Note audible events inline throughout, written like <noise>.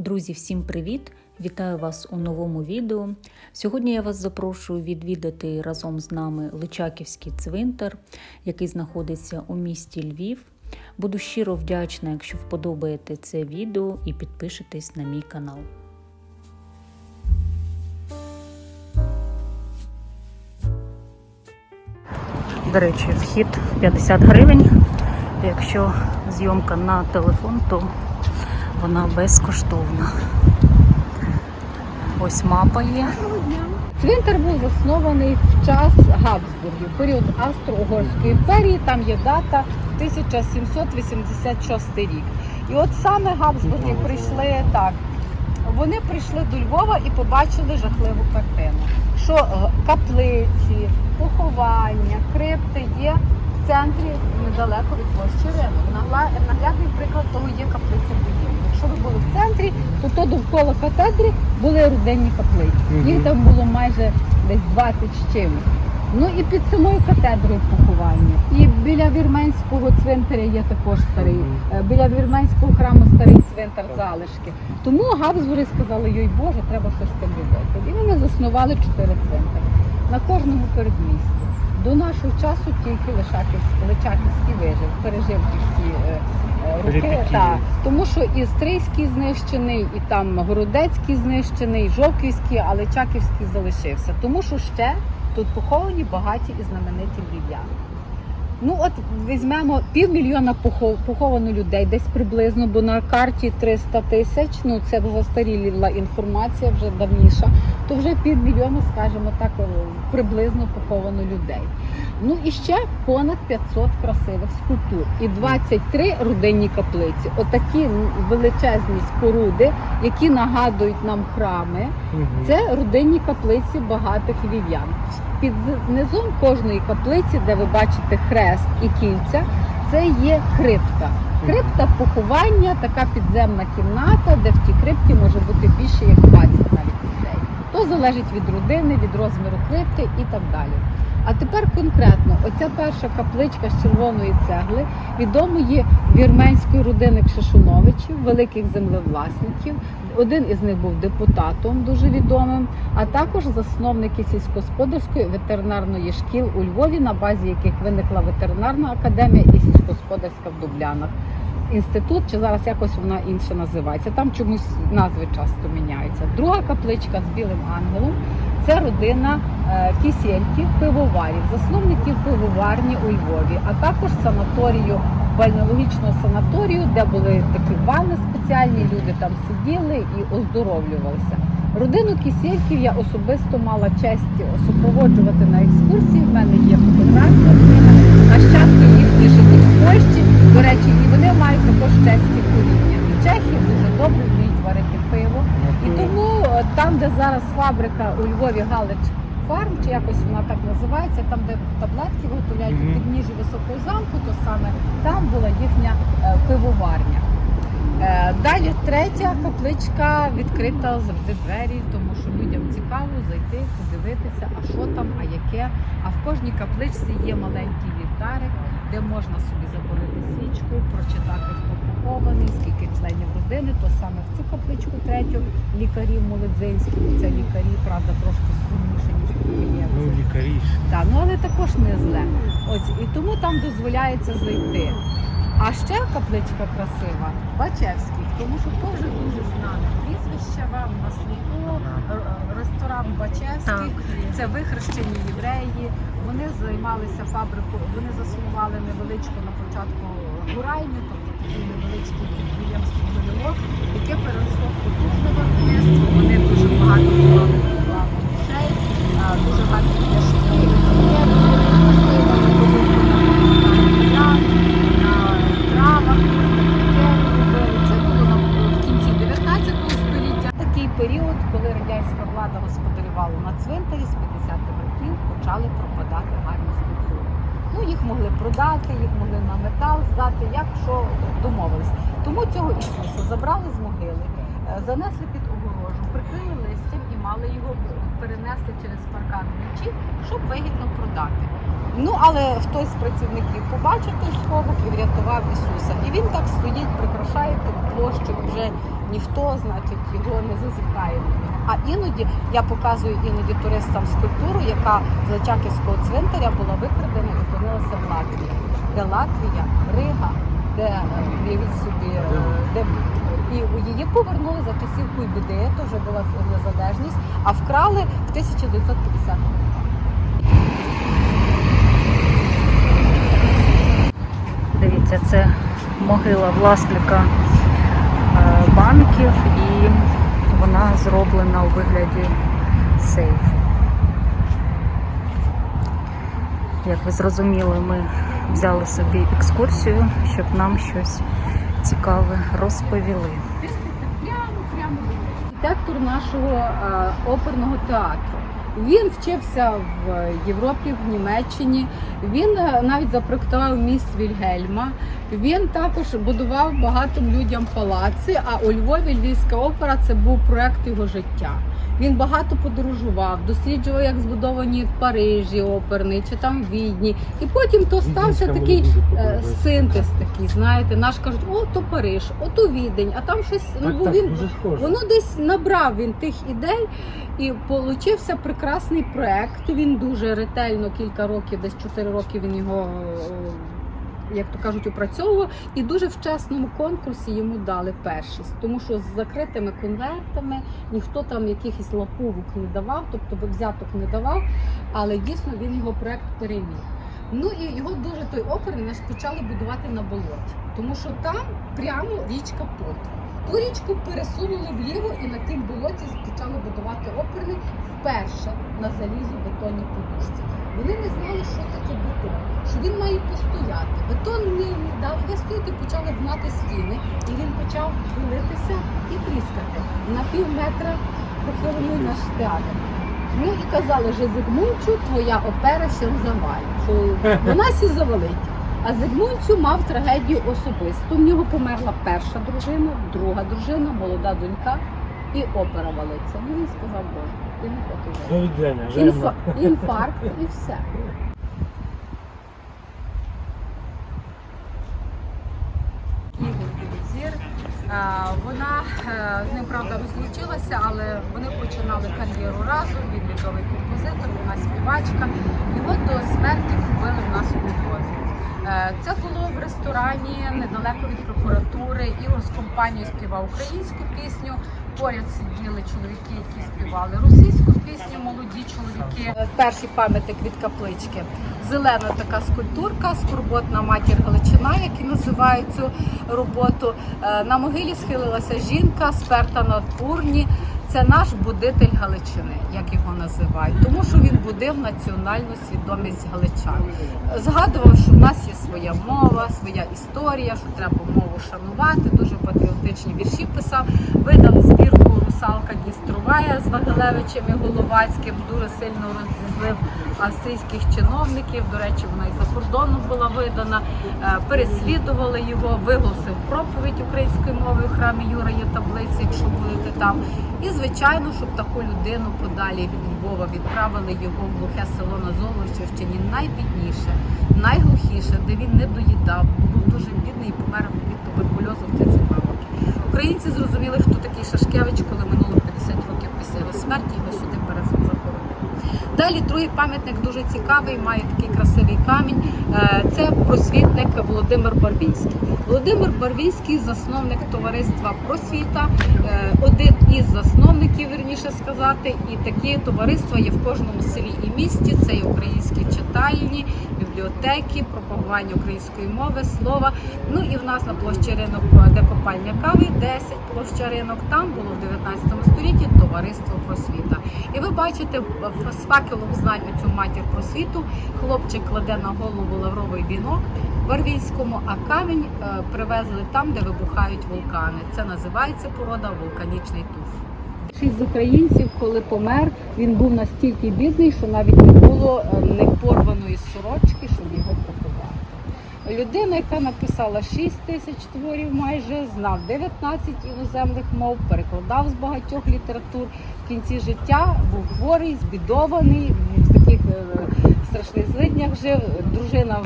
Друзі, всім привіт! Вітаю вас у новому відео. Сьогодні я вас запрошую відвідати разом з нами Личаківський цвинтар, який знаходиться у місті Львів. Буду щиро вдячна, якщо вподобаєте це відео і підпишетесь на мій канал. До речі, вхід 50 гривень. Якщо зйомка на телефон, то вона безкоштовна. Ось мапа є. Цвинтар був заснований в час Габсбургів, період Австро-Угорської імперії. Там є дата 1786 рік. І от саме Габсбурги прийшли так. Вони прийшли до Львова і побачили жахливу картину. Що е, каплиці, поховання, крипти є в центрі недалеко від площі ринок. Наглядний приклад того є каплиця. Якщо ви були в центрі, то то довкола катедри були руденні каплиці. Їх там було майже десь 20 з чимось. Ну і під самою катедрою поховання. І біля вірменського цвинтаря є також старий. Е, Біля вірменського храму старий цвинтар залишки. Тому Габсбури сказали, йой Боже, треба щось з тим робити. І вони заснували чотири цвинтари на кожному передмісті. До нашого часу тільки Личаківський вижив, пережив ті всі е, е, роки. Та. Тому що і Стрийський знищений, і там Городецький знищений, і Жовківський, а Личаківський залишився. Тому що ще тут поховані багаті і знамениті львів'яни. Ну от візьмемо півмільйона похов- поховано людей, десь приблизно, бо на карті 300 тисяч. Ну це застаріла інформація, вже давніша. То вже півмільйона, скажімо так, е, приблизно поховано людей. Ну і ще понад 500 красивих скульптур і 23 родинні каплиці. Отакі величезні споруди, які нагадують нам храми. Це родинні каплиці багатих львів'ян. Під низом кожної каплиці, де ви бачите хрест і кільця, це є крипта. Крипта поховання, така підземна кімната, де в тій крипті може бути більше як 20 навіть людей. То залежить від родини, від розміру крипти і так далі. А тепер конкретно, оця перша капличка з червоної цегли відомої вірменської родини Кшишуновичів, великих землевласників. Один із них був депутатом дуже відомим, а також засновники сільськогосподарської ветеринарної шкіл у Львові, на базі яких виникла ветеринарна академія і сільськогосподарська в Дублянах. Інститут, чи зараз якось вона інше називається. Там чомусь назви часто міняються. Друга капличка з білим ангелом це родина е, кисєльків, пивоварів, засновників пивоварні у Львові, а також санаторію, бальнеологічного санаторію, де були такі ванни спеціальні, люди там сиділи і оздоровлювалися. Родину кисєльків я особисто мала честь супроводжувати на екскурсії. В мене є фотографія з ними, нащадки їхні живуть в Польщі. До речі, і вони мають також чеське коріння. Чехи дуже добре вміють варити пиво. І тому е, там, де зараз фабрика у Львові Галич Фарм, чи якось вона так називається, там, де таблетки виготовляють Мгм. у підніжжі високого замку, то саме там була їхня е, пивоварня. Е, Далі третя капличка відкрита завжди двері, тому що людям цікаво зайти, подивитися, а що там, а яке. А в кожній капличці є маленький вівтарик, де можна собі запалити свічку, прочитати, похований, скільки членів родини, то саме в цю капличку третю лікарів молодзинських. Це лікарі, правда, трошки скромніше, ніж Ну, лікарі. Так, ну але також не зле. Ось і тому там дозволяється зайти. А ще капличка красива, Бачевський, тому що вже дуже знане прізвище вам на слуху. Ресторан Бачевський. Це вихрещені євреї. Вони займалися фабрикою, вони заснували невеличку на початку гурайню, тобто такий невеличкий підприємство «Долілок», яке переросло в потужне виробництво. Вони дуже багато вклали грошей, дуже на травах, це було в кінці 19 століття. Такий період, коли радянська влада господарювала на цвинтарі з 50-х років, почали пропадати гарні скульптури. Ну, їх могли продати, їх могли на метал здати, як що домовились. Тому цього Ісуса забрали з могили, е, занесли під огорожу, прикрили листям і мали його перенесли через паркан вночі, щоб вигідно продати. Ну, але хтось з працівників побачив той сховок і врятував Ісуса. І він так стоїть, прикрашає ту площу, вже ніхто, значить, його не зазіхає. А іноді я показую іноді туристам скульптуру, яка з Личаківського цвинтаря була викрадена і опинилася в Латвії. Де Латвія, Рига, де е, уявіть собі, е, де і її повернули за часів Куйбіди, то вже була незалежність, а вкрали в 1950 році. Дивіться, це могила власника е, банків і вона зроблена у вигляді сейф. Як ви зрозуміли, ми взяли собі екскурсію, щоб нам щось цікаве розповіли. Прямо, прямо архітектор нашого е, оперного театру. Він вчився в Європі, в Німеччині. Він е, навіть запроектував міст Вільгельма. Він також будував багатим людям палаци. А у Львові Львівська опера це був проект його життя. Він багато подорожував, досліджував, як збудовані в Парижі оперний чи там в Відні. І потім то стався такий е, синтез такий, знаєте, наш кажуть, о, то Париж, о, то Відень, а там щось, ну бо він. Воно десь набрав він тих ідей і получився прекрасний проект. Він дуже ретельно кілька років, десь 4 роки він його, е, як то кажуть, опрацьовував. І дуже вчасному конкурсі йому дали першість, тому що з закритими конвертами ніхто там якихось лаповок не давав, тобто взяток не давав, але дійсно він його проект переміг. Ну і його дуже той опер наш почали будувати на болоті, тому що там прямо річка Потра. Ту річку пересунули вліво і на тім болоті почали будувати оперний вперше на залізобетонній подушці. Вони не знали, що таке бетон, що він має постояти. Бетон не, дав вистояти, почали гнати стіни, і він почав хилитися і тріскати. На пів метра похоронив наш театр. Ну і казали, що Зигмунчу твоя опера ще завалить, що вона сі завалить. А Зигмунцю мав трагедію особисту. В нього померла перша дружина, друга дружина, молода донька, і опера валиться. Ну він сказав, Боже. До віддання, Інфа, <laughs> інфаркт і все. Вона е, з ним правда розлучилася, але вони починали кар'єру разом. Він відомий композитор, вона співачка. Його до смерті вбили в нас у Львові. Е, Це було в ресторані недалеко від прокуратури. Ігор з компанією співав українську пісню. Поряд сиділи чоловіки, які співали російську пісню, молоді чоловіки. Перший пам'ятник від каплички. Зелена така скульптурка, скорботна матір Галичина, як і називають цю роботу. Е, На могилі схилилася жінка, сперта на урні. Це наш будитель Галичини, як його називають, тому що він будив національну свідомість галичан. Згадував, що в нас є своя мова, своя історія, що треба мову шанувати. Дуже патріотичні вірші писав. видав збірку Русалка Дністровая з Вагилевичем і Головацьким. Дуже сильно розізлив австрійських чиновників. До речі, вона і за кордоном була видана. Е, Переслідували його, виголосив проповідь української мови у храмі Юра є таблиці, якщо будете там. І звичайно, щоб таку людину подалі від Львова відправили його в глухе село на Золочівщині, найбідніше, найглухіше, де він не доїдав, був дуже бідний і помер від туберкульозу в 32 роки. Українці зрозуміли, хто такий Шашкевич, коли минуло 50 років після його смерті, його сюди перезахоронили. Далі другий пам'ятник дуже цікавий, має такий красивий камінь. Е, Це просвітник Володимир Барвінський. Володимир Барвінський засновник товариства Просвіта, е, один із засновників, вірніше сказати, і такі товариства є в кожному селі і місті. Це і українські читальні, бібліотеки, пропагування української мови, слова. Ну і в нас на площі ринок, де копальня кави, 10 площа ринок. Там було в 19 столітті товариство просвіта. І ви бачите з факелом знань цю матір просвіту. Хлопчик кладе на голову лавровий вінок в Арвійському, а камінь е, привезли там, де вибухають вулкани. Це називається порода вулканічний туф. Шість з українців, коли помер, він був настільки бідний, що навіть не було е, непорваної сорочки, щоб його поховати. Людина, яка написала 6 тисяч творів, майже знав 19 іноземних мов, перекладав з багатьох літератур. В кінці життя був хворий, збідований, в таких е, страшних злиднях жив. Дружина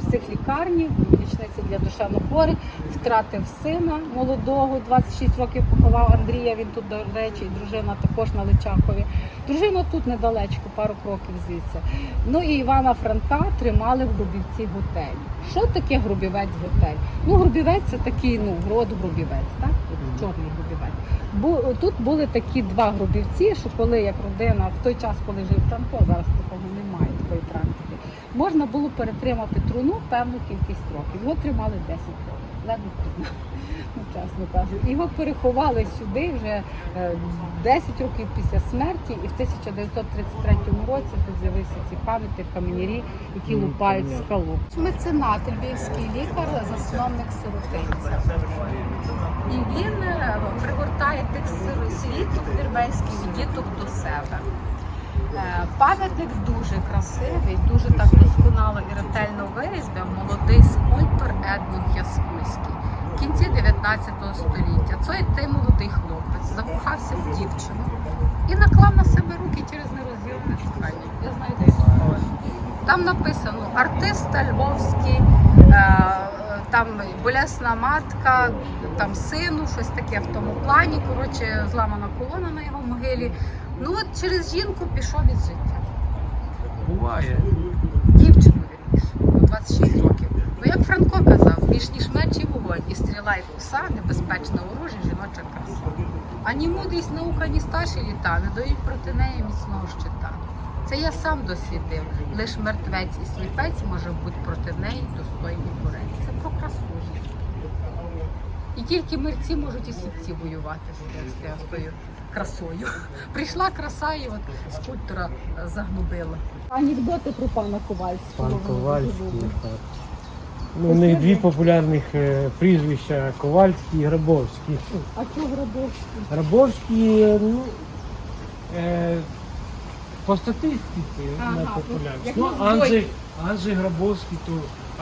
психлікарні, в лічниці для душевнохворих, втратив сина молодого, 26 років поховав Андрія. Він тут, до речі, і дружина також на Личакові. Дружина тут недалечко, пару кроків звідси. Ну і Івана Франка тримали в Грубівці готелі. Що таке Грубівець готель? Ну, Грубівець це такий, ну, род Грубівець, так? От Чорний Грубівець. Бу, тут були такі два грубівці, що коли як родина в той час, коли жив Франко, зараз такого немає, такої практики, можна було перетримати труну певну кількість років. Його тримали 10 років. Ледве признав, ну, чесно кажу. Його переховали сюди вже е, 10 років після смерті, і в 1933 році тут з'явився ці пам'ятник каменярі, які Ну, лупають скалу. Меценат, львівський лікар, засновник сиротинця. І він е, пригортає тих сиросвіток, вірменський діток до себе. Е, Пам'ятник дуже красивий, дуже так досконало і ретельно вирізбив молодий скульптор Едмунд Яскульський. В кінці 19 століття цей той молодий хлопець закохався в дівчину і наклав на себе руки через нерозділене кохання. Я знаю, він. Там написано артиста львовський, е, там болесна матка, там сину, щось таке в тому плані. Коротше, зламана колона на його могилі. Ну от через жінку пішов від життя. Буває. Дівчину вірніше, у 26 років. Ну як Франко казав, більш ніж меч і вогонь, і стріла, і коса, небезпечне оружие, жіноча краса. Ані мудрість наука, ні старші літа не дають проти неї міцного щита. Це я сам дослідив. Лиш мертвець і сліпець може бути проти неї достойний борець. Це про красу. І тільки мерці можуть і сліпці воювати з тим- з тою красою. Прийшла краса і от скульптора загнубила. Анекдоти про пана Ковальського. Пан Ковальський. Так. Ну, у них дві популярних е, прізвища Ковальський і Грабовський. А чого Грабовський? Грабовський, е, ну, е, по статистиці Ага, найпопулярніший. Ну, Мовбой. Анджей, Анджей Грабовський, то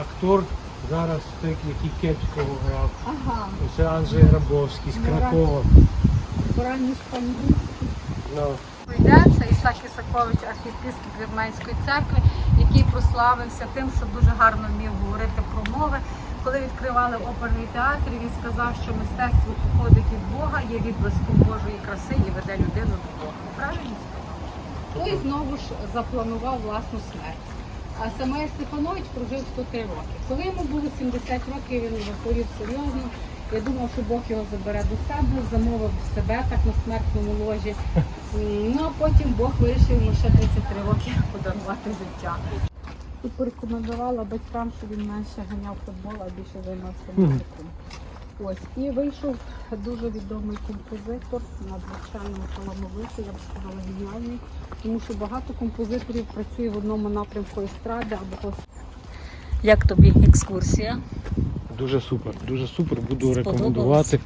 актор зараз той, який Кепського грав. Ага, Це Анджей Грабовський з Ну, Кракова. Ну, це Ісак Ісакович, архієпископ Вірменської церкви, який прославився тим, що дуже гарно вмів говорити про мови. Коли відкривали оперний театр, він сказав, що мистецтво походить від Бога, є відблиском Божої краси і веде людину до Бога. Правильно сказав? Той знову ж запланував власну смерть. А Самоє Стефанович прожив 103 роки. Коли йому було 70 років, він захворів серйозно. Я думав, що Бог його забере до себе, замовив себе так на смертному ложі. Ну а потім Бог вирішив йому ще 33 роки подарувати життя. Тут порекомендувала батькам, що він менше ганяв футбол, а більше займався музикою. Ось і вийшов дуже відомий композитор, надзвичайно талановитий, я б сказала, геніальний, тому що багато композиторів працює в одному напрямку естради або Як тобі екскурсія? Дуже супер, дуже супер. Буду рекомендувати.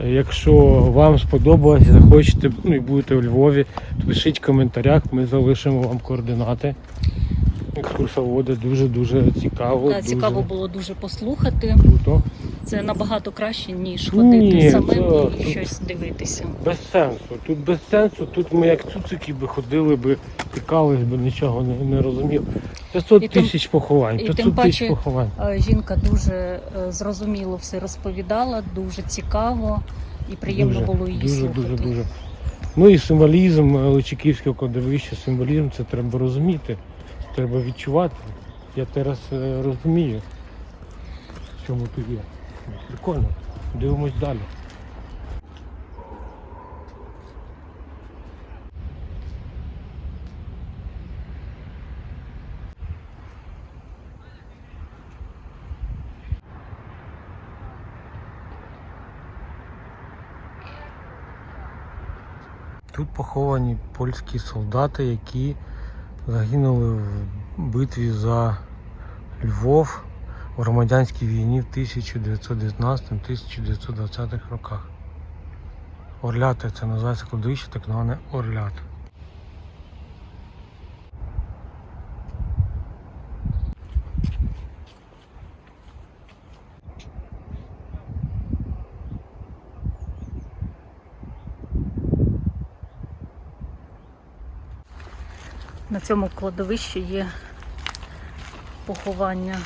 Якщо вам сподобалось, захочете ну, і будете у Львові, то пишіть в коментарях, ми залишимо вам координати. Екскурсоводи дуже-дуже цікаво. Та, дуже цікаво було дуже послухати. круто. Це набагато краще, ніж Ні, ходити самим це- і щось дивитися. Без сенсу. Тут без сенсу, тут ми як цуцики би ходили би, цікавились би, нічого не, не розумів. 500 І тим- тисяч поховань, і тим 500 паче- тисяч поховань. Е, Жінка дуже е, зрозуміло все розповідала, дуже цікаво і приємно дуже, було її дуже, слухати. Дуже, дуже. Ну і символізм е, Личаківського кладовища, символізм це треба розуміти, треба відчувати. Я зараз е, розумію, в чому тут є. Прикольно. Дивимось далі. Тут поховані польські солдати, які загинули в битві за Львов у громадянській війні в 1919-1920 роках. Орляти це називається кладовище, так зване орлят. На цьому кладовищі є поховання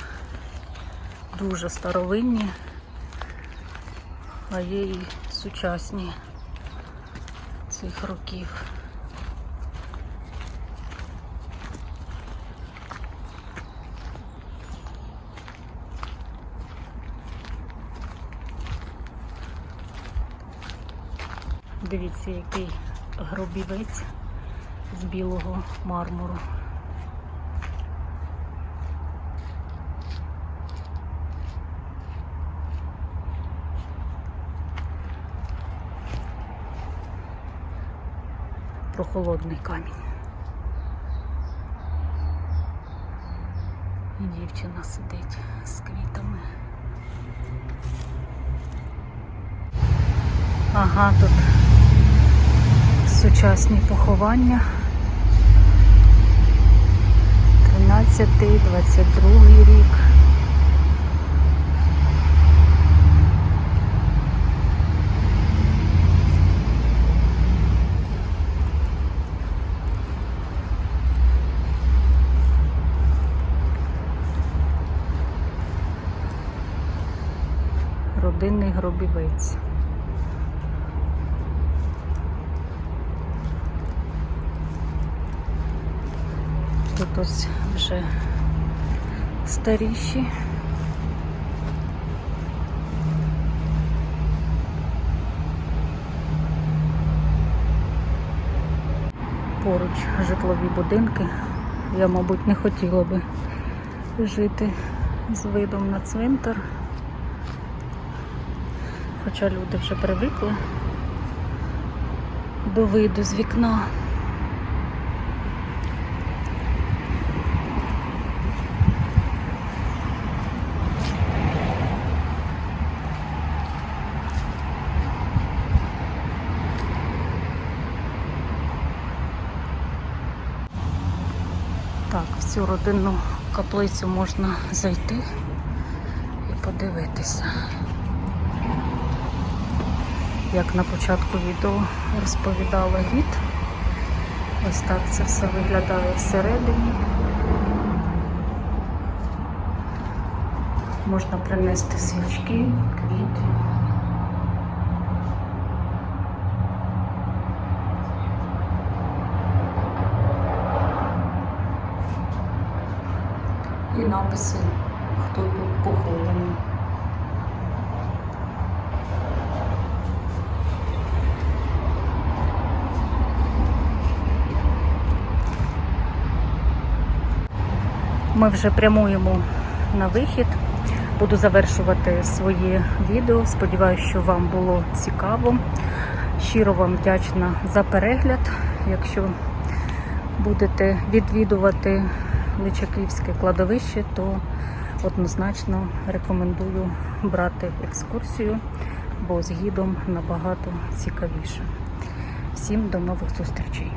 дуже старовинні, а є і сучасні цих років. Дивіться, який гробівець з білого мармуру. Прохолодний камінь. І дівчина сидить з квітами. Ага, тут сучасні поховання. 13-22 рік. Родинний гробівець. Тут ось вже старіші. Поруч житлові будинки. Я, мабуть, не хотіла би жити з видом на цвинтар. Хоча люди вже привикли до виду з вікна. Так, в цю родинну каплицю можна зайти і подивитися. Як на початку відео розповідала гід. Ось так це все виглядає всередині. Можна принести свічки, квіти. І написи, Ми вже прямуємо на вихід. Буду завершувати своє відео. Сподіваюся, що вам було цікаво. Щиро вам вдячна за перегляд. Якщо будете відвідувати Личаківське кладовище, то однозначно рекомендую брати екскурсію, бо з гідом набагато цікавіше. Всім до нових зустрічей!